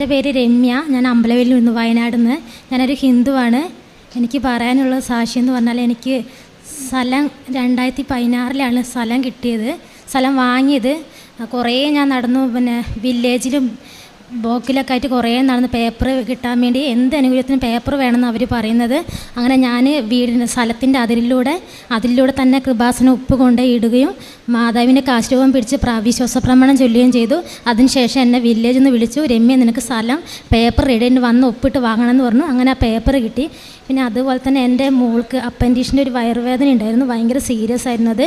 എന്റെ പേര് രമ്യ. ഞാൻ അമ്പലവേലിൽ നിന്ന് വയനാട് നിന്ന് ഞാനൊരു ഹിന്ദുവാണ്. എനിക്ക് പറയാനുള്ള സാക്ഷി എന്ന് പറഞ്ഞാൽ എനിക്ക് സ്ഥലം രണ്ടായിരത്തി പതിനാറിലാണ് സ്ഥലം കിട്ടിയത്. സ്ഥലം വാങ്ങിയത്. കുറേ ഞാൻ നടന്നു. പിന്നെ വില്ലേജിലും ബ്ലോക്കിലൊക്കെ ആയിട്ട് കുറേ നടന്ന് പേപ്പർ കിട്ടാൻ വേണ്ടി എന്ത് അനുകൂലത്തിന് പേപ്പർ വേണമെന്ന് അവർ പറയുന്നത്. അങ്ങനെ ഞാൻ വീടിന്റെ സ്ഥലത്തിന്റെ അതിരിലൂടെ അതിലൂടെ തന്നെ കൃപാസന ഉപ്പ് കൊണ്ട് ഇടുകയും മാതാവിന്റെ കാശ്രൂപം പിടിച്ച് വിശ്വാസ പ്രമാണം ചൊല്ലുകയും ചെയ്തു. അതിനുശേഷം എന്നെ വില്ലേജിൽ നിന്ന് വിളിച്ചു. രമ്യ നിനക്ക് സ്ഥലം പേപ്പർ റെഡി വന്ന് ഒപ്പിട്ട് വാങ്ങണമെന്ന് പറഞ്ഞു. അങ്ങനെ ആ പേപ്പർ കിട്ടി. പിന്നെ അതുപോലെ തന്നെ എന്റെ മോൾക്ക് അപ്പൻഡീഷിന്റെ ഒരു വയറുവേദന ഉണ്ടായിരുന്നു ഭയങ്കര സീരിയസ് ആയിരുന്നു അത്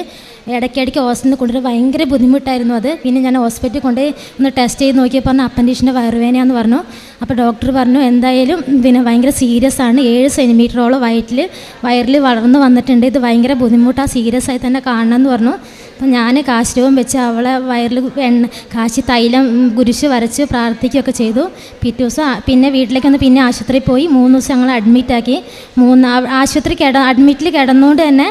ഇടയ്ക്കിടയ്ക്ക് ഹോസ്പിറ്റലിൽ കൊണ്ടുവരാൻ ഭയങ്കര ബുദ്ധിമുട്ടായിരുന്നു അത്. പിന്നെ ഞാൻ ഹോസ്പിറ്റലിൽ കൊണ്ട് ഒന്ന് ടെസ്റ്റ് ചെയ്ത് നോക്കിയപ്പോൾ പറഞ്ഞു അപ്പൻഡീഷിന്റെ വയറുവേദനയാന്ന് പറഞ്ഞു. അപ്പോൾ ഡോക്ടർ പറഞ്ഞു എന്തായാലും പിന്നെ ഭയങ്കര സീരിയസ് ആണ്. ഏഴ് സെന്റിമീറ്ററോളം വയറ്റിൽ വയറിൽ വളർന്നു വന്നിട്ടുണ്ട്. ഇത് ഭയങ്കര ബുദ്ധിമുട്ടാണ് സീരിയസ് ആയി തന്നെ കാണണമെന്ന് പറഞ്ഞു. അപ്പം ഞാൻ കാശ്രൂപം വെച്ച് അവളെ വയറിൽ എണ്ണ കാശി തൈലം കുരിശ് വരച്ച് പ്രാർത്ഥിക്കുകയൊക്കെ ചെയ്തു. പിറ്റേ ദിവസം പിന്നെ വീട്ടിലേക്ക് വന്ന് പിന്നെ ആശുപത്രിയിൽ പോയി. മൂന്ന് ദിവസം ഞങ്ങൾ അഡ്മിറ്റാക്കി മൂന്ന് ആശുപത്രി കിട അഡ്മിറ്റിൽ കിടന്നുകൊണ്ട് തന്നെ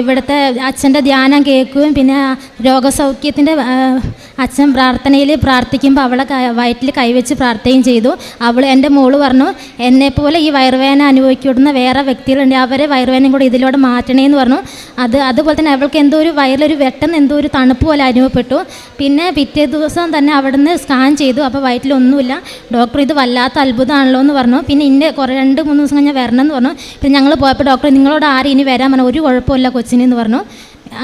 ഇവിടുത്തെ അച്ഛന്റെ ധ്യാനം കേൾക്കുകയും പിന്നെ രോഗസൗഖ്യത്തിന്റെ അച്ഛൻ പ്രാർത്ഥനയിൽ പ്രാർത്ഥിക്കുമ്പോൾ അവളെ വയറ്റിൽ കൈവച്ച് പ്രാർത്ഥിക്കുകയും ചെയ്തു. അവൾ എന്റെ മോൾ പറഞ്ഞു എന്നെപ്പോലെ ഈ വയറുവേദന അനുഭവിക്കുന്ന വേറെ വ്യക്തികളുണ്ട്. അവരെ വയറുവേദനയും കൂടെ ഇതിലൂടെ മാറ്റണേന്ന് പറഞ്ഞു. അത് അതുപോലെ തന്നെ അവൾക്ക് എന്തോ ഒരു വയറിലൊരു വെട്ടെന്ന് എന്തോ ഒരു തണുപ്പ് പോലെ അനുഭവപ്പെട്ടു. പിന്നെ പിറ്റേ ദിവസം തന്നെ അവിടുന്ന് സ്കാൻ ചെയ്തു. അപ്പോൾ വയറ്റിലൊന്നുമില്ല ഡോക്ടർ ഇത് വല്ലാത്ത അത്ഭുതമാണല്ലോ എന്ന് പറഞ്ഞു. പിന്നെ ഇന്നെ കുറേ രണ്ട് മൂന്ന് ദിവസം കഴിഞ്ഞാൽ വരണം എന്ന് പറഞ്ഞു. പിന്നെ ഞങ്ങൾ പോയപ്പോൾ ഡോക്ടർ നിങ്ങളോട് ആരും ഇനി വരാൻ പറഞ്ഞു ഒരു കുഴപ്പമില്ല കൊച്ചിനെന്ന് പറഞ്ഞു.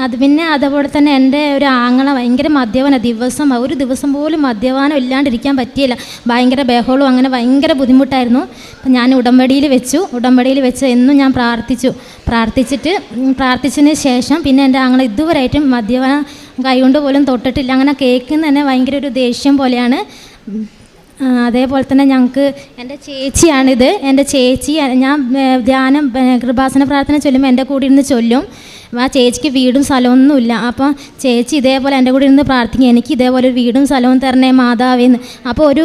അത് പിന്നെ അതേപോലെ തന്നെ എന്റെ ഒരു ആങ്ങള ഭയങ്കര മദ്യപാന ദിവസം ഒരു ദിവസം പോലും മദ്യപാനം ഇല്ലാണ്ടിരിക്കാൻ പറ്റിയില്ല. ഭയങ്കര ബഹളവും അങ്ങനെ ഭയങ്കര ബുദ്ധിമുട്ടായിരുന്നു. അപ്പം ഞാൻ ഉടമ്പടിയിൽ വെച്ചു. ഉടമ്പടിയിൽ വെച്ച് എന്നും ഞാൻ പ്രാർത്ഥിച്ചു. പ്രാർത്ഥിച്ചിട്ട് പ്രാർത്ഥിച്ചതിന് ശേഷം പിന്നെ എന്റെ ആങ്ങള ഇതുവരെയായിട്ടും മദ്യപാനം കൈകൊണ്ട് പോലും തൊട്ടിട്ടില്ല. അങ്ങനെ കേൾക്കുന്ന തന്നെ ഭയങ്കര ഒരു ദേഷ്യം പോലെയാണ്. അതേപോലെ തന്നെ ഞങ്ങൾക്ക് എന്റെ ചേച്ചിയാണിത്. എന്റെ ചേച്ചി ഞാൻ ധ്യാനം കൃപാസന പ്രാർത്ഥന ചൊല്ലുമ്പോൾ എന്റെ കൂടെ ഇരുന്ന് ചൊല്ലും. ആ ചേച്ചിക്ക് വീടും സ്ഥലമൊന്നുമില്ല അപ്പം ചേച്ചി ഇതേപോലെ എന്റെ കൂടെ ഇരുന്ന് പ്രാർത്ഥിക്കും. എനിക്ക് ഇതേപോലെ ഒരു വീടും സ്ഥലവും തരണേ മാതാവേന്ന്. അപ്പോൾ ഒരു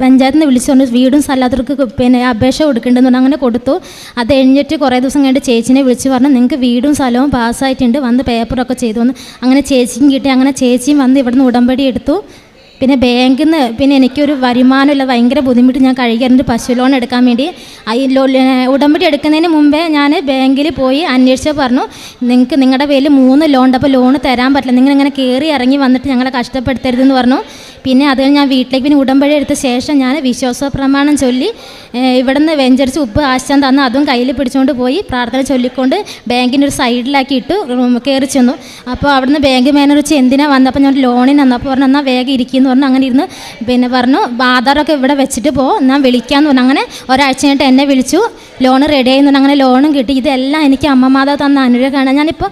പഞ്ചായത്തിൽ നിന്ന് വിളിച്ചുകൊണ്ട് വീടും സ്ഥലത്തവർക്ക് പിന്നെ അപേക്ഷ കൊടുക്കേണ്ടെന്ന് അങ്ങനെ കൊടുത്തു. അത് കഴിഞ്ഞിട്ട് കുറേ ദിവസം കഴിഞ്ഞിട്ട് ചേച്ചിനെ വിളിച്ച് പറഞ്ഞു നിങ്ങൾക്ക് വീടും സ്ഥലവും പാസ്സായിട്ടുണ്ട്. വന്ന് പേപ്പറൊക്കെ ചെയ്തു വന്ന് അങ്ങനെ ചേച്ചിക്കും കിട്ടി. അങ്ങനെ ചേച്ചിയും വന്ന് ഇവിടുന്ന് ഉടമ്പടി എടുത്തു. പിന്നെ ബാങ്കിൽ നിന്ന് പിന്നെ എനിക്കൊരു വരുമാനമില്ല ഭയങ്കര ബുദ്ധിമുട്ട് ഞാൻ കഴിക്കാറുണ്ട് പശു ലോൺ എടുക്കാൻ വേണ്ടി. ഉടമ്പടി എടുക്കുന്നതിന് മുമ്പേ ഞാൻ ബാങ്കിൽ പോയി അന്വേഷിച്ച് പറഞ്ഞു നിങ്ങൾക്ക് നിങ്ങളുടെ പേരിൽ മൂന്ന് ലോൺ ഉണ്ട് അപ്പോൾ ലോൺ തരാൻ പറ്റില്ല. നിങ്ങൾ ഇങ്ങനെ കയറി ഇറങ്ങി വന്നിട്ട് ഞങ്ങളെ കഷ്ടപ്പെടുത്തരുതെന്ന് പറഞ്ഞു. പിന്നെ അത് ഞാൻ വീട്ടിലേക്ക് പിന്നെ ഉടമ്പടി എടുത്ത ശേഷം ഞാൻ വിശ്വാസ പ്രമാണം ചൊല്ലി ഇവിടെ ഇവിടുന്ന് വെഞ്ചരിച്ച് ഉപ്പ് ആശാൻ തന്ന അതും കയ്യിൽ പിടിച്ചുകൊണ്ട് പോയി പ്രാർത്ഥന ചൊല്ലിക്കൊണ്ട് ബാങ്കിന്റെ ഒരു സൈഡിലാക്കി ഇട്ട് കയറി ചെന്നു. അപ്പോൾ അവിടുന്ന് ബാങ്ക് മാനേജർ വെച്ച് എന്തിനാ വന്നപ്പോൾ ഞാൻ ലോണിന് വന്നപ്പോൾ പറഞ്ഞു എന്നാൽ വേഗം ഇരിക്കുമെന്ന് പറഞ്ഞു അങ്ങനെ ഇരുന്ന്. പിന്നെ പറഞ്ഞു ആധാറൊക്കെ ഇവിടെ വെച്ചിട്ട് പോ. ഞാൻ വിളിക്കാമെന്ന് പറഞ്ഞു. അങ്ങനെ ഒരാഴ്ച കഴിഞ്ഞിട്ട് എന്നെ വിളിച്ചു. ലോൺ റെഡി ആയി പറഞ്ഞു. അങ്ങനെ ലോണും കിട്ടി. ഇതെല്ലാം എനിക്ക് അമ്മ മാതാവ് തന്ന അനുഗ്രഹമാണ്. ഞാനിപ്പോൾ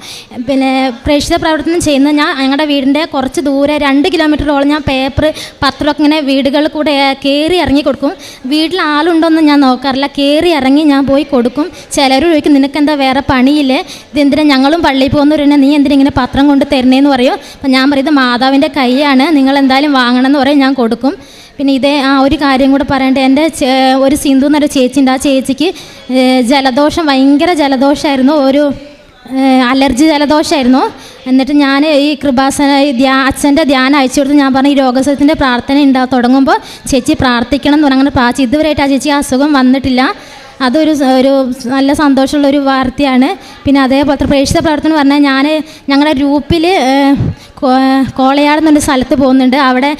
പിന്നെ പ്രേക്ഷിത പ്രവർത്തനം ചെയ്യുന്നത് ഞാൻ ഞങ്ങളുടെ വീടിന്റെ കുറച്ച് ദൂരെ രണ്ട് കിലോമീറ്ററോളം ഞാൻ പേപ്പർ പത്രമൊക്കെ ഇങ്ങനെ വീടുകളിൽ കൂടെ കയറി ഇറങ്ങി കൊടുക്കും. വീട്ടിൽ ആളുണ്ടോയെന്ന് ഞാൻ നോക്കാറില്ല. കയറി ഇറങ്ങി ഞാൻ പോയി കൊടുക്കും. ചിലർ ചോദിക്കും നിനക്ക് എന്താ വേറെ പണിയില്ലേ? ഇതെന്തിനാ ഞങ്ങളും പള്ളിയിൽ പോകുന്നവരെന്നെ നീ എന്തിനാ ഇങ്ങനെ പത്രം കൊണ്ട് തരണേന്ന് പറയും? അപ്പം ഞാൻ പറയും ഇത് മാതാവിന്റെ കൈയാണ്. നിങ്ങൾ എന്തായാലും വാങ്ങണം എന്ന് പറയും ഞാൻ കൊടുക്കും. പിന്നെ ഇതേ ആ ഒരു കാര്യം കൂടെ പറയണ്ടേ. എന്റെ ഒരു സിന്ധു എന്നൊരു ചേച്ചിയുണ്ട്. ആ ചേച്ചിക്ക് ജലദോഷം ഭയങ്കര ജലദോഷമായിരുന്നു ഒരു അലർജി ജലദോഷമായിരുന്നു എന്നിട്ട് ഞാൻ ഈ കൃപാസന ഈ ധ്യാ അച്ഛന്റെ ധ്യാനം അയച്ചു കൊടുത്ത് ഞാൻ പറഞ്ഞു ഈ രോഗസുഖത്തിന്റെ പ്രാർത്ഥന ഉണ്ടാ തുടങ്ങുമ്പോൾ ചേച്ചി പ്രാർത്ഥിക്കണം എന്ന് പറഞ്ഞു അങ്ങനെ പ്രാർത്ഥിച്ചു ഇതുവരെയായിട്ട് ആ ചേച്ചി അസുഖം വന്നിട്ടില്ല. അതൊരു ഒരു നല്ല സന്തോഷമുള്ള ഒരു വാർത്തയാണ്. പിന്നെ അതേപോലത്തെ പ്രേക്ഷിത പ്രവർത്തനം പറഞ്ഞാൽ ഞാൻ ഞങ്ങളുടെ ഗ്രൂപ്പിൽ കോളയാട് എന്നൊരു സ്ഥലത്ത് പോകുന്നുണ്ട്. അവിടെ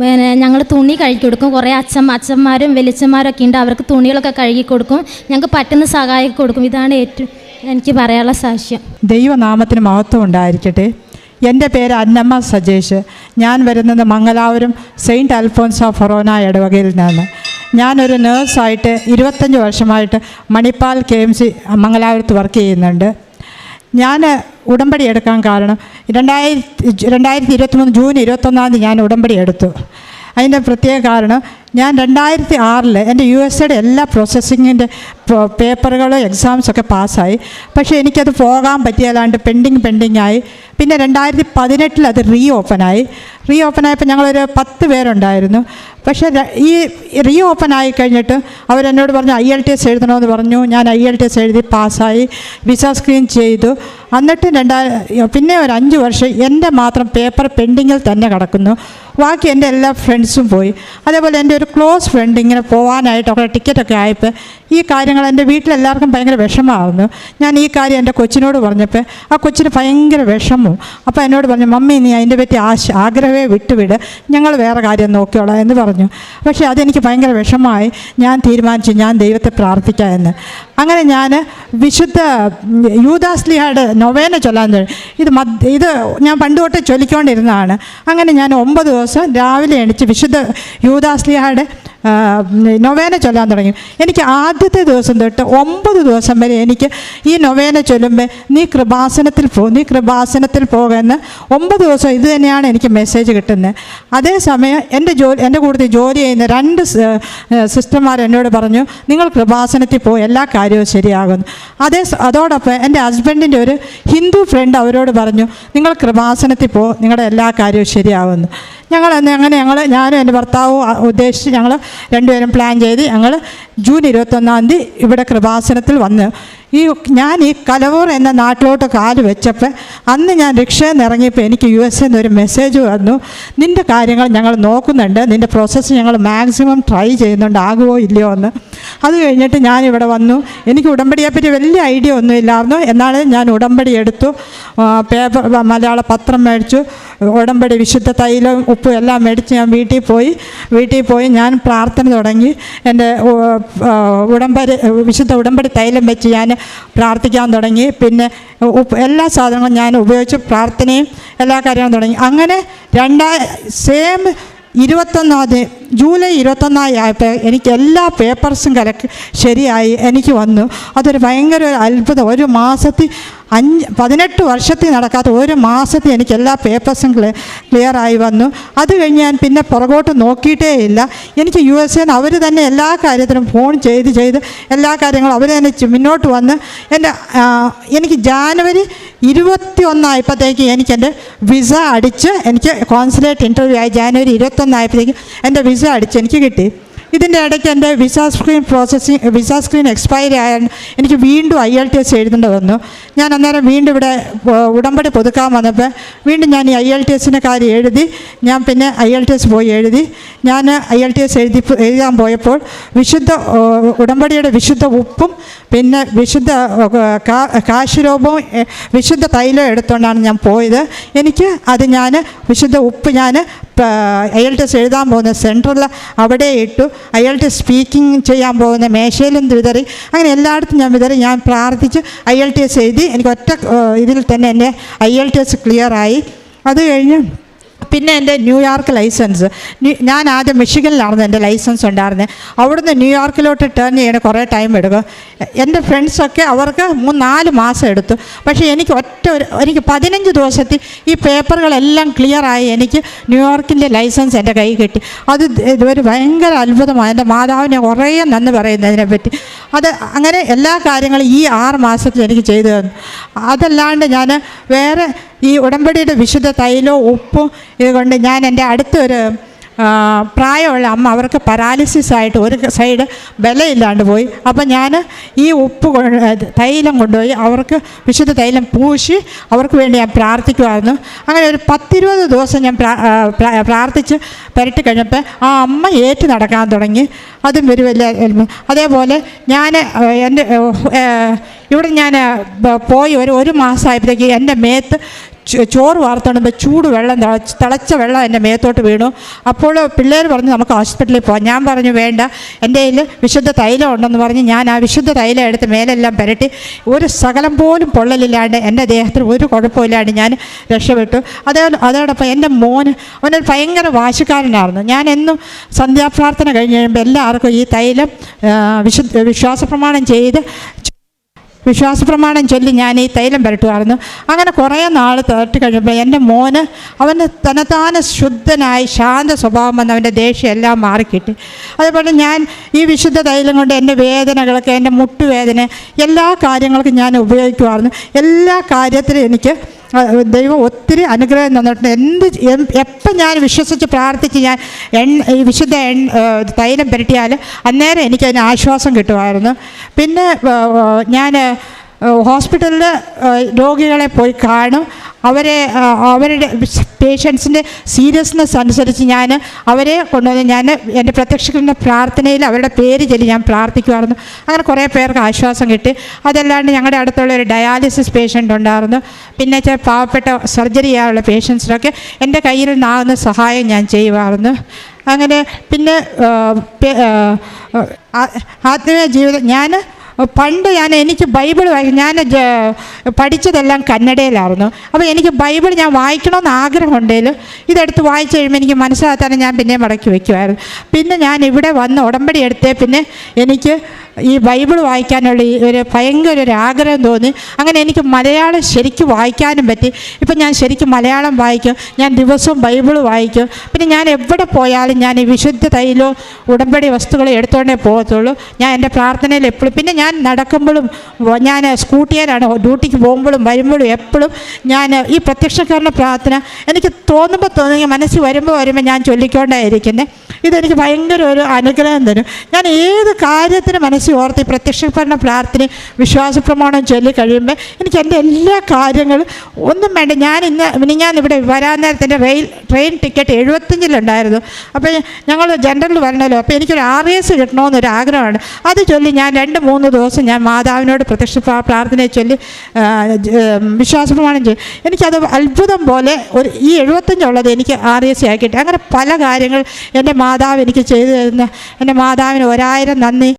പിന്നെ ഞങ്ങൾ തുണി കഴുകി കൊടുക്കും. കുറേ അച്ഛൻ അച്ഛന്മാരും വെളിച്ചന്മാരും ഒക്കെ ഉണ്ട്. അവർക്ക് തുണികളൊക്കെ കഴുകി കൊടുക്കും. ഞങ്ങൾക്ക് പറ്റുന്ന സഹായം കൊടുക്കും. ഇതാണ് ഏറ്റവും എനിക്ക് പറയാനുള്ള സാക്ഷ്യം. ദൈവനാമത്തിന് മഹത്വം ഉണ്ടായിരിക്കട്ടെ. എന്റെ പേര് അന്നമ്മ സജേഷ്. ഞാൻ വരുന്നത് മംഗലാപുരം സെയിന്റ് അൽഫോൻസ ഫൊറോന ഇടവകയിൽ നിന്നാണ്. ഞാനൊരു നേഴ്സായിട്ട് ഇരുപത്തഞ്ച് വർഷമായിട്ട് മണിപ്പാൽ കെ എം സി മംഗലാപുരത്ത് വർക്ക് ചെയ്യുന്നുണ്ട്. ഞാൻ ഉടമ്പടി എടുക്കാൻ കാരണം രണ്ടായിരത്തി രണ്ടായിരത്തി ഇരുപത്തി മൂന്ന് ജൂൺ ഇരുപത്തൊന്നാം തീയതി ഞാൻ ഉടമ്പടി എടുത്തു. അതിന്റെ പ്രത്യേക കാരണം ഞാൻ രണ്ടായിരത്തി ആറിൽ എന്റെ യു എസ് എയുടെ എല്ലാ പ്രോസസ്സിങ്ങിന്റെ പേപ്പറുകളും എക്സാംസൊക്കെ പാസ്സായി പക്ഷേ എനിക്കത് പോകാൻ പറ്റിയല്ലാണ്ട് പെൻഡിങ് പെൻഡിങ് ആയി. പിന്നെ രണ്ടായിരത്തി പതിനെട്ടിൽ അത് റീ ഓപ്പണായി റീ ഓപ്പണായപ്പോൾ ഞങ്ങളൊരു പത്ത് പേരുണ്ടായിരുന്നു. പക്ഷേ ഈ റീ ഓപ്പൺ ആയി കഴിഞ്ഞിട്ട് അവരെന്നോട് പറഞ്ഞു ഐ എൽ ടി എസ് എഴുതണമെന്ന് പറഞ്ഞു. ഞാൻ ഐ എൽ ടി എസ് എഴുതി പാസ്സായി വിസ സ്ക്രീൻ ചെയ്തു. എന്നിട്ട് രണ്ടായിരം പിന്നെ ഒരു അഞ്ച് വർഷം എന്റെ മാത്രം പേപ്പർ പെൻഡിങ്ങിൽ തന്നെ കിടക്കുന്നു. ബാക്കി എന്റെ എല്ലാ ഫ്രണ്ട്സും പോയി. അതേപോലെ എന്റെ ഒരു ക്ലോസ് ഫ്രണ്ട് ഇങ്ങനെ പോകാനായിട്ടൊക്കെ ടിക്കറ്റൊക്കെ ആയപ്പോൾ ഈ കാര്യങ്ങൾ എന്റെ വീട്ടിലെല്ലാവർക്കും ഭയങ്കര വിഷമമായിരുന്നു ഞാൻ ഈ കാര്യം എന്റെ കൊച്ചിനോട് പറഞ്ഞപ്പോൾ ആ കൊച്ചിന് ഭയങ്കര വിഷമവും അപ്പോൾ എന്നോട് പറഞ്ഞു മമ്മി നീ അതിന്റെ പറ്റി ആശ ആഗ്രഹമേ വിട്ടുവിട്. ഞങ്ങൾ വേറെ കാര്യം നോക്കിയോളാം എന്ന് പറഞ്ഞു. പക്ഷേ അതെനിക്ക് ഭയങ്കര വിഷമമായി. ഞാൻ തീരുമാനിച്ചു ഞാൻ ദൈവത്തെ പ്രാർത്ഥിക്കാം എന്ന്. അങ്ങനെ ഞാൻ വിശുദ്ധ യൂദാസ്ലിയാട് നൊവേന ചൊല്ലാൻ തുടങ്ങി ഇത് മദ് ഇത് ഞാൻ പണ്ട് തൊട്ട് ചൊല്ലിക്കൊണ്ടിരുന്നതാണ്. അങ്ങനെ ഞാൻ ഒമ്പത് ദിവസം രാവിലെ എണിച്ച് വിശുദ്ധ യൂദാസ്ലിഹയുടെ ആ, നൊവേന ചൊല്ലാൻ തുടങ്ങി. എനിക്ക് ആദ്യത്തെ ദിവസം തൊട്ട് ഒമ്പത് ദിവസം വരെ എനിക്ക് ഈ നൊവേന ചൊല്ലുമ്പോൾ നീ കൃപാസനത്തിൽ പോ നീ കൃപാസനത്തിൽ പോകുമെന്ന് ഒമ്പത് ദിവസം ഇത് തന്നെയാണ് എനിക്ക് മെസ്സേജ് കിട്ടുന്നത് അതേസമയം എന്റെ ജോലി എന്റെ കൂടുതൽ ജോലി ചെയ്യുന്ന രണ്ട് സിസ്റ്റർമാർ എന്നോട് പറഞ്ഞു നിങ്ങൾ കൃപാസനത്തിൽ പോയി എല്ലാ കാര്യവും ശരിയാകുന്നു. അതേ അതോടൊപ്പം എന്റെ ഹസ്ബൻഡിന്റെ ഒരു ഹിന്ദു ഫ്രണ്ട് അവരോട് പറഞ്ഞു നിങ്ങൾ കൃപാസനത്തിൽ പോ നിങ്ങളുടെ എല്ലാ കാര്യവും ശരിയാകുന്നു. ഞങ്ങൾ അങ്ങനെ ഞങ്ങൾ ഞാനും എന്റെ ഭർത്താവും ഉദ്ദേശിച്ച് ഞങ്ങൾ രണ്ടുപേരും പ്ലാൻ ചെയ്ത് ഞങ്ങൾ ജൂൺ ഇരുപത്തൊന്നാം തീയതി ഇവിടെ കൃപാസനത്തിൽ വന്ന് ഈ ഞാൻ ഈ കലവൂർ എന്ന നാട്ടിലോട്ട് കാൽ വെച്ചപ്പോൾ അന്ന് ഞാൻ റിക്ഷയിൽ നിന്ന് ഇറങ്ങിയപ്പോൾ എനിക്ക് യു എസ് എന്ന് ഒരു മെസ്സേജ് വന്നു. നിന്റെ കാര്യങ്ങൾ ഞങ്ങൾ നോക്കുന്നുണ്ട്. നിന്റെ പ്രോസസ്സ് ഞങ്ങൾ മാക്സിമം ട്രൈ ചെയ്യുന്നുണ്ട്. ആകുമോ ഇല്ലയോ എന്ന്. അത് കഴിഞ്ഞിട്ട് ഞാൻ ഇവിടെ വന്നു. എനിക്ക് ഉടമ്പടിയെപ്പറ്റി വലിയ ഐഡിയ ഒന്നും ഇല്ലായിരുന്നു. എന്നാലും ഞാൻ ഉടമ്പടി എടുത്തു. പേപ്പർ മലയാള പത്രം മേടിച്ചു. ഉടമ്പടി വിശുദ്ധ തൈലം ഉപ്പും എല്ലാം മേടിച്ച് ഞാൻ വീട്ടിൽ പോയി. വീട്ടിൽ പോയി ഞാൻ പ്രാർത്ഥന തുടങ്ങി. എന്റെ ഉടമ്പടി വിശുദ്ധ ഉടമ്പടി തൈലം വെച്ച് ഞാൻ പ്രാർത്ഥിക്കാൻ തുടങ്ങി. പിന്നെ എല്ലാ സാധനങ്ങളും ഞാൻ ഉപയോഗിച്ച് പ്രാർത്ഥനയും എല്ലാ കാര്യങ്ങളും തുടങ്ങി. അങ്ങനെ രണ്ടാ സെയിം ഇരുപത്തൊന്നാം ജൂലൈ ഇരുപത്തൊന്നായി ആയപ്പോൾ എനിക്ക് എല്ലാ പേപ്പർസും കലക്ക് ശരിയായി എനിക്ക് വന്നു. അതൊരു ഭയങ്കര ഒരു അത്ഭുതം. ഒരു മാസത്തിൽ അഞ്ച് പതിനെട്ട് വർഷത്തിൽ നടക്കാത്ത ഒരു മാസത്തിൽ എനിക്ക് എല്ലാ പേപ്പേഴ്സും ക്ലിയർ ക്ലിയറായി വന്നു. അത് കഴിഞ്ഞ് ഞാൻ പിന്നെ പുറകോട്ട് നോക്കിയിട്ടേ ഇല്ല. എനിക്ക് യു എസ് എന്ന് അവർ തന്നെ എല്ലാ കാര്യത്തിനും ഫോൺ ചെയ്ത് ചെയ്ത് എല്ലാ കാര്യങ്ങളും അവർ തന്നെ മുന്നോട്ട് വന്ന് എന്റെ എനിക്ക് ജാനുവരി ഇരുപത്തി ഒന്നായപ്പോഴത്തേക്ക് എനിക്ക് എന്റെ വിസ അടിച്ച് എനിക്ക് കോൺസുലേറ്റ് ഇന്റർവ്യൂ ആയി. ജാനുവരി ഇരുപത്തൊന്നായപ്പോഴത്തേക്ക് എന്റെ വിസ അടിച്ച് എനിക്ക് കിട്ടി. ഇതിന്റെ ഇടയ്ക്ക് എന്റെ visa screen processing visa screen expiry ആയാൽ എനിക്ക് വീണ്ടും ഐ എൽ ടി എസ് എഴുതേണ്ടി വന്നു. ഞാൻ അന്നേരം വീണ്ടും ഇവിടെ ഉടമ്പടി പുതുക്കാൻ വന്നപ്പോൾ വീണ്ടും ഞാൻ ഈ ഐ എൽ ടി എസിന്റെ കാര്യം എഴുതി ഞാൻ പിന്നെ ഐ എൽ ടി എസ് പോയി എഴുതി. ഞാൻ ഐ എൽ ടി എസ് എഴുതി എഴുതാൻ പോയപ്പോൾ വിശുദ്ധ ഉടമ്പടിയുടെ വിശുദ്ധ ഉപ്പും പിന്നെ വിശുദ്ധ കാശുരൂപവും വിശുദ്ധ തൈലം എടുത്തുകൊണ്ടാണ് ഞാൻ പോയത്. എനിക്ക് അത് ഞാൻ വിശുദ്ധ ഉപ്പ് ഞാൻ ഐ ടെസ്റ്റ് എഴുതാൻ പോകുന്ന സെന്ററിൽ അവിടെ ഇട്ടു. ഐ ടെസ്റ്റ് സ്പീക്കിംഗ് ചെയ്യാൻ പോകുന്ന മേശയിലും വിതറി. അങ്ങനെ എല്ലായിടത്തും ഞാൻ വിതറി. ഞാൻ പ്രാർത്ഥിച്ച്. ഐ എൽ ടി എസ് എഴുതി. എനിക്ക് ഒറ്റ ഇതിൽ തന്നെ എന്റെ ഐ എൽ ടി എസ് ക്ലിയറായി അത് കഴിഞ്ഞ് പിന്നെ എന്റെ ന്യൂയോർക്ക് ലൈസൻസ്. ഞാൻ ആദ്യം മിഷിഗനിലായിരുന്നു എന്റെ ലൈസൻസ് ഉണ്ടായിരുന്നത് അവിടുന്ന് ന്യൂയോർക്കിലോട്ട് ടേൺ ചെയ്യണ കുറേ ടൈം എടുക്കും. എന്റെ ഫ്രണ്ട്സൊക്കെ അവർക്ക് മൂന്ന് നാല് മാസം എടുത്തു. പക്ഷേ എനിക്ക് ഒറ്റ ഒരു എനിക്ക് പതിനഞ്ച് ദിവസത്തിൽ ഈ പേപ്പറുകളെല്ലാം ക്ലിയറായി എനിക്ക് ന്യൂയോർക്കിന്റെ ലൈസൻസ് എന്റെ കൈ കിട്ടി. അത് ഇതൊരു ഭയങ്കര അത്ഭുതമാണ്. എന്റെ മാതാവിനെ കുറേ നന്ന് പറയുന്നതിനെ പറ്റി. അത് അങ്ങനെ എല്ലാ കാര്യങ്ങളും ഈ ആറ് മാസത്തിൽ എനിക്ക് ചെയ്തു തന്നു. അതല്ലാണ്ട് ഞാൻ വേറെ ഈ ഉടമ്പടിയുടെ വിശുദ്ധ തൈലോ ഉപ്പും ഇതുകൊണ്ട് ഞാൻ എന്റെ അടുത്തൊരു പ്രായമുള്ള അമ്മ അവർക്ക് പരാലിസിസ് ആയിട്ട് ഒരു സൈഡ് ബലമില്ലാണ്ട് പോയി അപ്പം ഞാൻ ഈ ഉപ്പ് തൈലം കൊണ്ടുപോയി അവർക്ക് വിശുദ്ധ തൈലം പൂശി അവർക്ക് വേണ്ടി ഞാൻ പ്രാർത്ഥിക്കുമായിരുന്നു അങ്ങനെ ഒരു പത്തിരുപത് ദിവസം ഞാൻ പ്രാർത്ഥിച്ച് പുരട്ടി കഴിഞ്ഞപ്പോൾ ആ അമ്മ ഏറ്റു നടക്കാൻ തുടങ്ങി അതും ഒരു വലിയ. അതേപോലെ ഞാൻ എന്റെ ഇവിടെ ഞാൻ പോയി ഒരു ഒരു മാസമായപ്പോഴത്തേക്ക് എന്റെ മേത്ത് ചോറ് വാർത്തണുമ്പോൾ ചൂട് വെള്ളം തിളച്ച വെള്ളം എന്റെ മേത്തോട്ട് വീണു. അപ്പോൾ പിള്ളേർ പറഞ്ഞു നമുക്ക് ഹോസ്പിറ്റലിൽ പോകാം ഞാൻ പറഞ്ഞു വേണ്ട. എന്റെ കയ്യിൽ വിശുദ്ധ തൈലം ഉണ്ടെന്ന് പറഞ്ഞ് ഞാൻ ആ വിശുദ്ധ തൈലം എടുത്ത് മേലെല്ലാം പുരട്ടി ഒരു സകലം പോലും പൊള്ളലില്ലാണ്ട് എന്റെ ദേഹത്തിന് ഒരു കുഴപ്പമില്ലാണ്ട് ഞാൻ രക്ഷപ്പെട്ടു. അതേ അതോടൊപ്പം എന്റെ മോന് അവനൊരു ഭയങ്കര വാശിക്കാരനായിരുന്നു. ഞാൻ എന്നും സന്ധ്യാപ്രാർത്ഥന കഴിഞ്ഞ് കഴിയുമ്പോൾ എല്ലാവർക്കും ഈ തൈലം വിശുദ്ധ വിശ്വാസ പ്രമാണം ചെയ്ത് വിശ്വാസപ്രമാണം ചൊല്ലി ഞാൻ ഈ തൈലം പുരട്ടുമായിരുന്നു അങ്ങനെ കുറേ നാൾ തേർട്ട് കഴിഞ്ഞപ്പോൾ എന്റെ മോന് അവന് തനതാന ശുദ്ധനായി ശാന്ത സ്വഭാവം വന്ന് അവന്റെ ദേഷ്യം എല്ലാം മാറിക്കിട്ടി. അതുപോലെ ഞാൻ ഈ വിശുദ്ധ തൈലം കൊണ്ട് എന്റെ വേദനകളൊക്കെ എന്റെ മുട്ടുവേദന എല്ലാ കാര്യങ്ങൾക്കും ഞാൻ ഉപയോഗിക്കുമായിരുന്നു. എല്ലാ കാര്യത്തിലും എനിക്ക് ദൈവം ഒത്തിരി അനുഗ്രഹം തന്നിട്ടുണ്ട്. എന്ത് എപ്പം ഞാൻ വിശ്വസിച്ച് പ്രാർത്ഥിച്ച് ഞാൻ എൺ ഈ വിശുദ്ധ എൺ തൈലം പുരട്ടിയാൽ അന്നേരം എനിക്കതിന് ആശ്വാസം കിട്ടുമായിരുന്നു. പിന്നെ ഞാൻ ഹോസ്പിറ്റലിൽ രോഗികളെ പോയി കാണും. അവരെ അവരുടെ പേഷ്യൻസിന്റെ സീരിയസ്നെസ് അനുസരിച്ച് ഞാൻ അവരെ കൊണ്ടുവന്ന് ഞാൻ എന്റെ പ്രത്യക്ഷക്കുന്ന പ്രാർത്ഥനയിൽ അവരുടെ പേര് ചൊല്ലി ഞാൻ പ്രാർത്ഥിക്കുമായിരുന്നു അങ്ങനെ കുറേ പേർക്ക് ആശ്വാസം കിട്ടി. അതല്ലാണ്ട് ഞങ്ങളുടെ അടുത്തുള്ള ഒരു ഡയാലിസിസ് പേഷ്യന്റ് ഉണ്ടായിരുന്നു. പിന്നെ ചില പാവപ്പെട്ട സർജറി ചെയ്യാനുള്ള പേഷ്യൻസിനൊക്കെ എന്റെ കയ്യിൽ നിന്നാകുന്ന സഹായം ഞാൻ ചെയ്യുമായിരുന്നു അങ്ങനെ പിന്നെ ആത്മീയ ജീവിതം ഞാൻ പണ്ട് ഞാൻ എനിക്ക് ബൈബിൾ വായിക്കും ഞാൻ പഠിച്ചതെല്ലാം കന്നഡയിലായിരുന്നു. അപ്പോൾ എനിക്ക് ബൈബിൾ ഞാൻ വായിക്കണമെന്ന് ആഗ്രഹമുണ്ടെങ്കിലും ഇതെടുത്ത് വായിച്ചു കഴിയുമ്പോൾ എനിക്ക് മനസ്സിലാക്കാനും ഞാൻ പിന്നെ മടക്കി വയ്ക്കുമായിരുന്നു പിന്നെ ഞാൻ ഇവിടെ വന്ന് ഉടമ്പടി എടുത്തേ പിന്നെ എനിക്ക് ഈ ബൈബിൾ വായിക്കാനുള്ള ഒരു ഭയങ്കര ഒരു ആഗ്രഹം തോന്നി. അങ്ങനെ എനിക്ക് മലയാളം ശരിക്കും വായിക്കാനും പറ്റി. ഇപ്പം ഞാൻ ശരിക്കും മലയാളം വായിക്കും. ഞാൻ ദിവസവും ബൈബിൾ വായിക്കും. പിന്നെ ഞാൻ എവിടെ പോയാലും ഞാൻ ഈ വിശുദ്ധ തൈലോ ഉടമ്പടി വസ്തുക്കളോ എടുത്തോണ്ടേ പോകത്തുള്ളൂ. ഞാൻ എന്റെ പ്രാർത്ഥനയിൽ എപ്പോഴും പിന്നെ ഞാൻ നടക്കുമ്പോഴും ഞാൻ സ്കൂട്ടിയാനാണ് ഡ്യൂട്ടിക്ക് പോകുമ്പോഴും വരുമ്പോഴും എപ്പോഴും ഞാൻ ഈ പ്രത്യക്ഷക്കാരന്റെ പ്രാർത്ഥന എനിക്ക് തോന്നുമ്പോൾ തോന്നുക മനസ്സിൽ വരുമ്പോൾ വരുമ്പോൾ ഞാൻ ചൊല്ലിക്കൊണ്ടായിരിക്കുന്നത് ഇതെനിക്ക് ഭയങ്കര ഒരു അനുഗ്രഹം തരും. ഞാൻ ഏത് കാര്യത്തിന് മനസ്സിൽ ഓർത്ത് പ്രത്യക്ഷപ്പെടുന്ന പ്രാർത്ഥന വിശ്വാസ പ്രമാണം ചൊല്ലി കഴിയുമ്പോൾ എനിക്ക് എന്റെ എല്ലാ കാര്യങ്ങളും ഒന്നും വേണ്ട. ഞാൻ ഇന്ന് ഇനി ഞാൻ ഇവിടെ വരാൻ നേരത്തെ എന്റെ റെയിൽ ട്രെയിൻ ടിക്കറ്റ് എഴുപത്തഞ്ചിലുണ്ടായിരുന്നു അപ്പോൾ ഞങ്ങൾ ജനറൽ വരണമല്ലോ. അപ്പോൾ എനിക്കൊരു ആർ എസ് കിട്ടണമെന്നൊരു ആഗ്രഹമാണ്. അത് ചൊല്ലി ഞാൻ രണ്ട് മൂന്ന് ദിവസം ഞാൻ മാതാവിനോട് പ്രത്യക്ഷ പ്രാ- പ്രാർത്ഥനയെ ചൊല്ലി വിശ്വാസ പ്രമാണം ചെയ്യും എനിക്കത് അത്ഭുതം പോലെ ഒരു ഈ എഴുപത്തഞ്ചുള്ളത് എനിക്ക് ആർ എസ് ആക്കിയിട്ട്. അങ്ങനെ പല കാര്യങ്ങൾ എന്റെ മാതാവ് എനിക്ക് ചെയ്തു തരുന്ന എന്റെ മാതാവിന് ഒരായിരം നന്ദി.